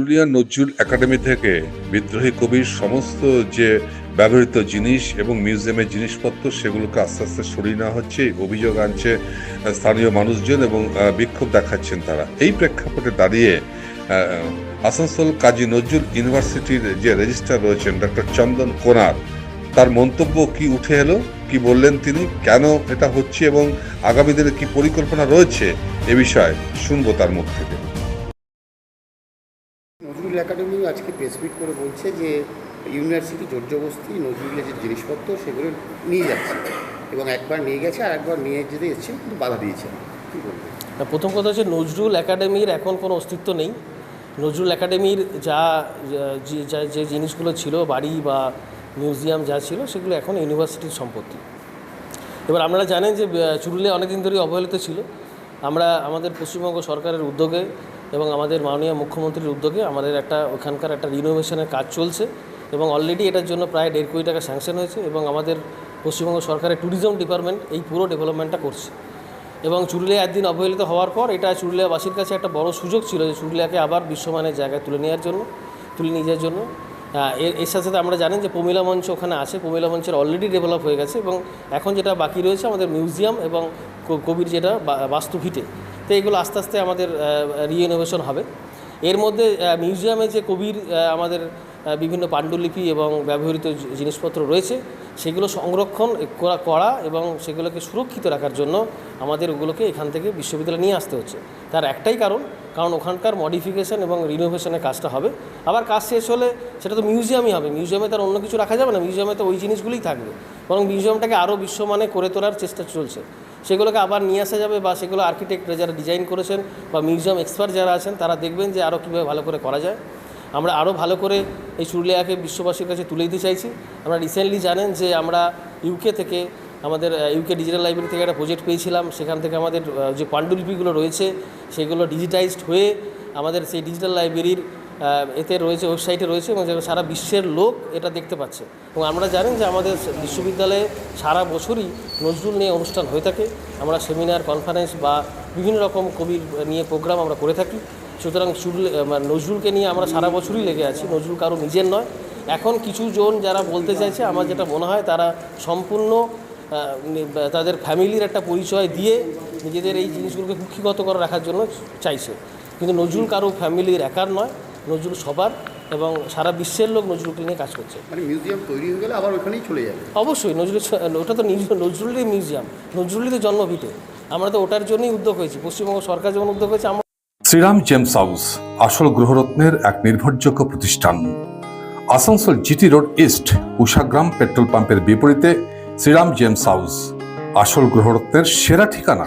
Purulia Nazrul academy থেকে বিদ্রোহী কবির সমস্ত যে ব্যবহৃত জিনিস এবং মিউজিয়ামের জিনিসপত্র সেগুলোকে আস্তে আস্তে সরিয়ে নেওয়া হচ্ছে অভিযোগ আনছে স্থানীয় মানুষজন এবং বিক্ষোভ দেখাচ্ছেন তারা এই প্রেক্ষাপটে দাঁড়িয়ে আসানসোল কাজী নজরুল ইউনিভার্সিটির যে রেজিস্ট্রার রয়েছেন ডক্টর চন্দন কোনার তার মন্তব্য কি উঠে এলো কি বললেন তিনি কেন এটা হচ্ছে এবং আগামী দিনে কি পরিকল্পনা রয়েছে এ বিষয়ে শুনবো তার মুখ থেকে নজরুল একাডেমি আজকে প্রেসমিট করে বলছে যে ইউনিভার্সিটি জোর জবস্তি নজরুলের যে জিনিসপত্র সেগুলো নিয়ে যাচ্ছে এবং একবার নিয়ে গেছে আর একবার নিয়ে যেতে এসছে কিন্তু বাধা দিয়েছে কী প্রথম কথা হচ্ছে নজরুল একাডেমির এখন কোনো অস্তিত্ব নেই নজরুল একাডেমির যা যে জিনিসগুলো ছিল বাড়ি বা মিউজিয়াম যা ছিল সেগুলো এখন ইউনিভার্সিটির সম্পত্তি এবার আপনারা জানেন যে চুরুলিয়া অনেকদিন ধরেই অবহেলিত ছিল আমরা আমাদের পশ্চিমবঙ্গ সরকারের উদ্যোগে এবং আমাদের মাননীয় মুখ্যমন্ত্রীর উদ্যোগে আমাদের একটা ওখানকার একটা রিনোভেশনের কাজ চলছে এবং অলরেডি এটার জন্য প্রায় দেড় কোটি টাকা স্যাংশন হয়েছে এবং আমাদের পশ্চিমবঙ্গ সরকারের ট্যুরিজম ডিপার্টমেন্ট এই পুরো ডেভেলপমেন্টটা করছে এবং চুরুলিয়া একদিন অবহেলিত হওয়ার পর এটা চুরুলিয়াবাসীর কাছে একটা বড় সুযোগ ছিল যে চুরুলিয়াকে আবার বিশ্বমানের জায়গায় তুলে নেওয়ার জন্য তুলে নিয়ে যাওয়ার জন্য এর এর সাথে আমরা জানেন যে পমিলা মঞ্চ ওখানে আছে পমিলা মঞ্চের অলরেডি ডেভেলপ হয়ে গেছে এবং এখন যেটা বাকি রয়েছে আমাদের মিউজিয়াম এবং কবির যেটা বাস্তুভিটে তো এগুলো আস্তে আস্তে আমাদের রিইনোভেশন হবে এর মধ্যে মিউজিয়ামে যে কবির আমাদের বিভিন্ন পাণ্ডুলিপি এবং ব্যবহৃত জিনিসপত্র রয়েছে সেগুলো সংরক্ষণ করা করা এবং সেগুলোকে সুরক্ষিত রাখার জন্য আমাদের ওগুলোকে এখান থেকে বিশ্ববিদ্যালয়ে নিয়ে আসতে হচ্ছে তার একটাই কারণ কারণ ওখানকার মডিফিকেশন এবং রিনোভেশনের কাজটা হবে আবার কাজ শেষ হলে সেটা তো মিউজিয়ামই হবে মিউজিয়ামে তার অন্য কিছু রাখা যাবে না মিউজিয়ামে তো ওই জিনিসগুলোই থাকবে বরং মিউজিয়ামটাকে আরও বিশ্বমানে করে তোলার চেষ্টা চলছে সেগুলোকে আবার নিয়ে আসা যাবে বা সেগুলো আর্কিটেক্টরা যারা ডিজাইন করেছেন বা মিউজিয়াম এক্সপার্ট যারা আছেন তারা দেখবেন যে আরও কীভাবে ভালো করে করা যায় আমরা আরও ভালো করে এই সুরুলিয়াকে বিশ্ববাসীর কাছে তুলে দিতে চাইছি আমরা রিসেন্টলি জানেন যে আমরা ইউকে থেকে আমাদের ইউকে ডিজিটাল লাইব্রেরি থেকে একটা প্রজেক্ট পেয়েছিলাম সেখান থেকে আমাদের যে পাণ্ডুলিপিগুলো রয়েছে সেগুলো ডিজিটাইজড হয়ে আমাদের সেই ডিজিটাল লাইব্রেরির এতে রয়েছে ওয়েবসাইটে রয়েছে এবং সারা বিশ্বের লোক এটা দেখতে পাচ্ছে এবং আমরা জানেন যে আমাদের বিশ্ববিদ্যালয়ে সারা বছরই নজরুল নিয়ে অনুষ্ঠান হয়ে থাকে আমরা সেমিনার কনফারেন্স বা বিভিন্ন রকম কবির নিয়ে প্রোগ্রাম আমরা করে থাকি সুতরাং মানে নজরুলকে নিয়ে আমরা সারা বছরই লেগে আছি নজরুল কারো নিজের নয় এখন কিছু জন যারা বলতে চাইছে আমার যেটা মনে হয় তারা সম্পূর্ণ তাদের ফ্যামিলির একটা পরিচয় দিয়ে নিজেদের এই জিনিসগুলোকে কুক্ষিগত করে রাখার জন্য চাইছে কিন্তু নজরুল কারো ফ্যামিলির একার নয় নজরুল সবার এবং সারা বিশ্বের লোক নজরুলকে নিয়ে কাজ করছে মানে মিউজিয়াম তৈরি হয়ে গেলে আবার ওখানেই চলে যাবে অবশ্যই নজরুল ওটা তো নজরুলের মিউজিয়াম নজরুলের তো জন্মভিত আমরা তো ওটার জন্যই উদ্যোগ হয়েছি পশ্চিমবঙ্গ সরকার যেমন উদ্যোগ হয়েছে আমরা শ্রীরাম জেমস হাউস আসল গ্রহরত্নের এক নির্ভরযোগ্য প্রতিষ্ঠান Asansol GT road east Ushagram petrol পাম্পের বিপরীতে শ্রীরাম জেমস হাউস আসল গ্রহরত্নের সেরা ঠিকানা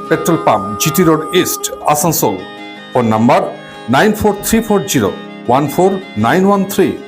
Petrol Pump, GT Road East, Asansol. Phone number 94340 14913.